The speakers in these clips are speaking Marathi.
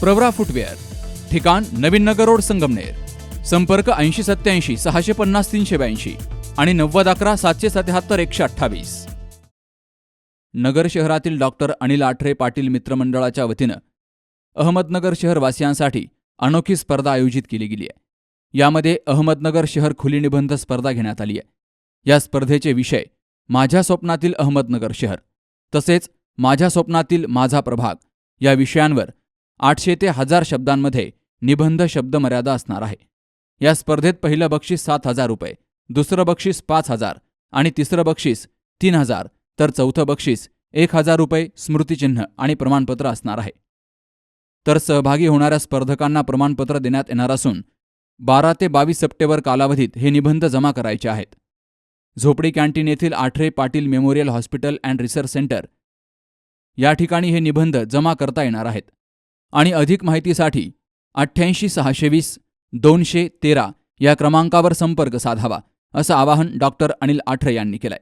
प्रवरा फुटवेअर ठिकाण नवीन नगर रोड संगमनेर संपर्क ऐंशी सत्याऐंशी सहाशे पन्नास तीनशे ब्याऐंशी आणि नव्वद अकरा सातशे सत्याहत्तर एकशे अठ्ठावीस. नगर शहरातील डॉक्टर अनिल आठरे पाटील मित्रमंडळाच्या वतीनं अहमदनगर शहरवासियांसाठी अनोखी स्पर्धा आयोजित केली गेली आहे. यामध्ये अहमदनगर शहर खुली निबंध स्पर्धा घेण्यात आली आहे. या स्पर्धेचे विषय माझ्या स्वप्नातील अहमदनगर शहर तसेच माझ्या स्वप्नातील माझा प्रभाग या विषयांवर आठशे ते हजार शब्दांमध्ये निबंध शब्दमर्यादा असणार आहे. या स्पर्धेत पहिलं बक्षीस सात हजार रुपये दुसरं बक्षीस पाच हजार आणि तिसरं बक्षीस तीन हजार तर चौथं बक्षीस एक हजार रुपये स्मृतिचिन्ह आणि प्रमाणपत्र असणार आहे. तर सहभागी होणाऱ्या स्पर्धकांना प्रमाणपत्र देण्यात येणार असून बारा ते बावीस सप्टेंबर कालावधीत हे निबंध जमा करायचे आहेत. झोपडी कॅन्टीन येथील Athare Patil memorial hospital and research centre या ठिकाणी हे निबंध जमा करता येणार आहेत. आणि अधिक माहितीसाठी अठ्ठ्याऐंशी सहाशे वीस दोनशे तेरा या क्रमांकावर संपर्क साधावा असं आवाहन डॉक्टर अनिल आठरे यांनी केलंय.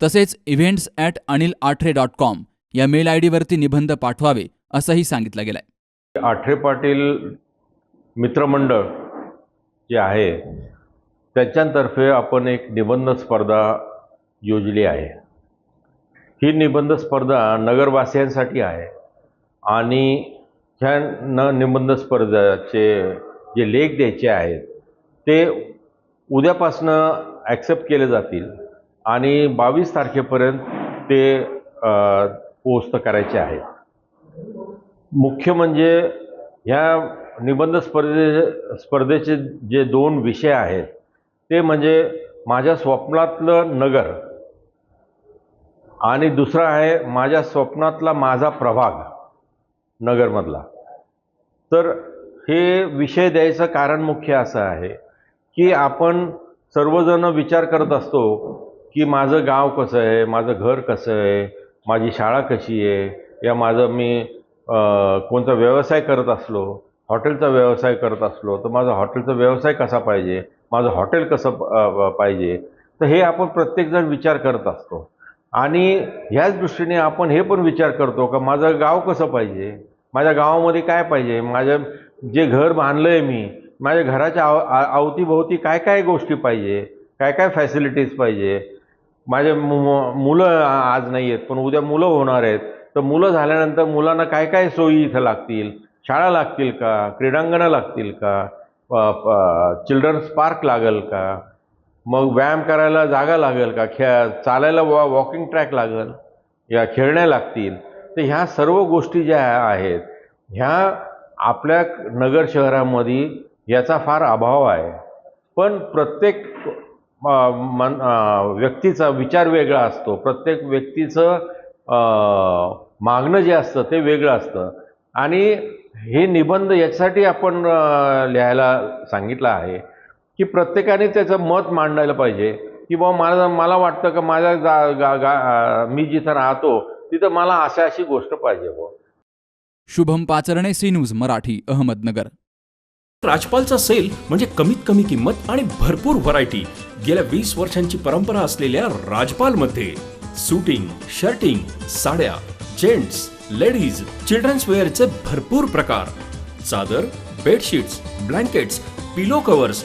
तसेच events at Anil Athare dot com या मेल आय डीवरती निबंध पाठवावे असंही सांगितलं गेलंय. आठरे पाटील मित्रमंडळ जे आहे त्याच्यातर्फे आपण एक निबंध स्पर्धा योजली आहे. ही निबंध स्पर्धा नगरवासियांसाठी आहे आणि ह्या न निबंध स्पर्धाचे जे लेख द्यायचे आहेत ते उद्यापासनं ॲक्सेप्ट केले जातील आणि बावीस तारखेपर्यंत ते पोस्ट करायचे आहेत. मुख्य म्हणजे ह्या निबंध स्पर्धे स्पर्धेचे जे दोन विषय आहेत ते म्हणजे माझ्या स्वप्नातलं नगर आणि दुसरा आहे माझ्या स्वप्नातला माझा प्रभाग. नगरमधला. तर हे विषय द्यायचं कारण मुख्य असं आहे की आपण सर्वजण विचार करत असतो की माझं गाव कसं आहे माझं घर कसं आहे माझी शाळा कशी आहे या माझं मी कोणता व्यवसाय करत असलो हॉटेलचा व्यवसाय करत असलो तर माझा हॉटेलचा व्यवसाय कसा पाहिजे माझं हॉटेल कसं पाहिजे तर हे आपण प्रत्येकजण विचार करत असतो. आणि ह्याच दृष्टीने आपण हे पण विचार करतो का माझं गाव कसं पाहिजे? माझ्या गावामध्ये काय पाहिजे? माझं जे घर बांधलं आहे मी माझ्या घराच्या आव अवतीभोवती काय काय गोष्टी पाहिजे? काय काय फॅसिलिटीज पाहिजे? माझे मु- मुलं आज नाही आहेत पण उद्या मुलं होणार आहेत. तर मुलं झाल्यानंतर मुलांना काय काय सोयी इथं लागतील? शाळा लागतील का? क्रीडांगणं लागतील का? चिल्ड्रन्स पार्क लागेल का? मग व्यायाम करायला जागा लागेल का? खे चालायला वा वॉकिंग ट्रॅक लागेल या खेळण्या लागतील. तर ह्या सर्व गोष्टी ज्या आहेत ह्या आपल्या नगर शहरामध्ये याचा फार अभाव आहे. पण प्रत्येक मन व्यक्तीचा विचार वेगळा असतो. प्रत्येक व्यक्तीचं मागणं जे असतं ते वेगळं असतं. आणि हे निबंध याच्यासाठी आपण लिहायला सांगितलं आहे. की प्रत्येकाने त्याचं मत मांडायला पाहिजे. की बाबा मला मला वाटतं का माझ्या गा गा अ, मी जिथं राहतो तिथं मला अशा अशी गोष्ट पाहिजे बुवा. Shubham Pacharne C News Marathi Ahmednagar. राजपालचा sale म्हणजे कमीत कमी किंमत आणि भरपूर व्हरायटी. गेल्या वीस वर्षांची परंपरा असलेल्या राजपालमध्ये सुटिंग शर्टिंग साड्या जेंट्स लेडीज चिल्ड्रन्स वेअरचे भरपूर प्रकार. चादर बेडशीट्स ब्लँकेट्स पिलो कव्हर्स